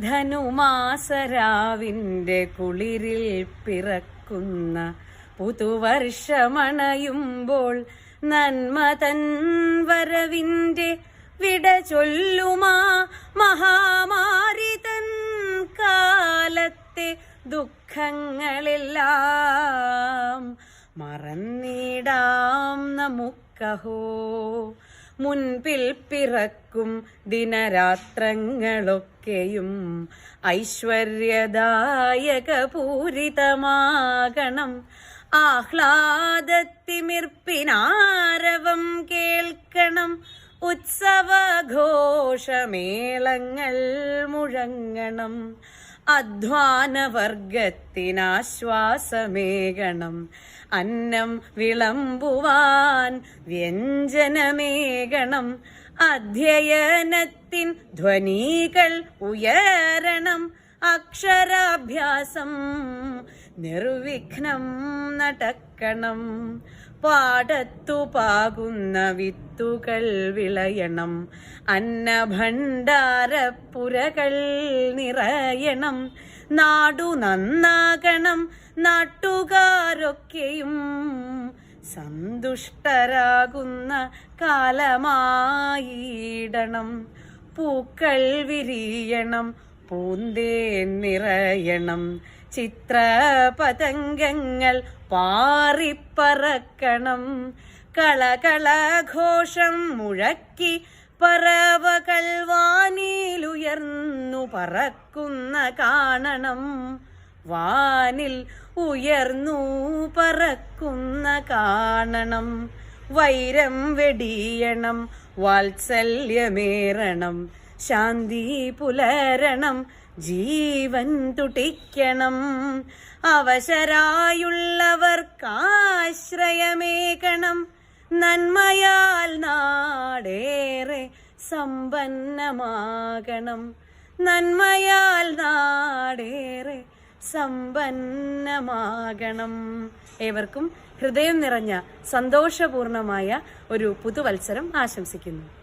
ധനുമാസരാവിന്റെ കുളിരിൽ പിറക്കുന്ന പുതുവർഷമണയുമ്പോൾ നന്മ വരവിന്റെ വിട ചൊല്ലുമാ മഹാമാരി തൻ കാലത്തെ ദുഃഖങ്ങളെല്ലാം മറന്നിടാം നമുക്കഹോ മുൻപിൽ പിറക്കും ദിനരാത്രങ്ങളൊക്കെയും ഐശ്വര്യദായക പൂരിതമാകണം ആഹ്ലാദത്തിമിർപ്പിനാരവം കേൾക്കണം. ഉത്സവഘോഷമേളങ്ങൾ മുഴങ്ങണം. അധ്വാനവർഗത്തിനാശ്വാസമേകണം. അന്നം വിളമ്പുവാൻ വ്യഞ്ജനമേകണം. അധ്യയനത്തിൻ ധ്വനികൾ ഉയരണം. അക്ഷരാഭ്യാസം നിർവിഘ്നം നടക്കണം. പാടത്തു പാകുന്ന വിത്തുകൾ വിളയണം. അന്നഭണ്ഡാരപ്പുരകൾ നിറയണം. നാടു നന്നാകണം. നാട്ടുകാരൊക്കെയും സന്തുഷ്ടരാകുന്ന കാലമായിടണം. പൂക്കൾ വിരിയണം. പൂന്തേ നിറയണം. ചിത്രപതംഗങ്ങൾ പാറിപ്പറക്കണം. കളകളഘോഷം മുഴക്കി പറവകൾ വാനിലുയർന്നു പറക്കുന്ന കാണണം. വാനിൽ ഉയർന്നു പറക്കുന്ന കാണണം. വൈരം വെടിയണം. വാത്സല്യമേറണം. ശാന്തി പുലരണം ജീവൻ തുടിക്കണം. അവശരായുള്ളവർക്കാശ്രയമേകണം. നന്മയാൽ നാടേറെ സമ്പന്നമാകണം. നന്മയാൽ നാടേറെ സമ്പന്നമാകണം. ഏവർക്കും ഹൃദയം നിറഞ്ഞ സന്തോഷപൂർണമായ ഒരു പുതുവത്സരം ആശംസിക്കുന്നു.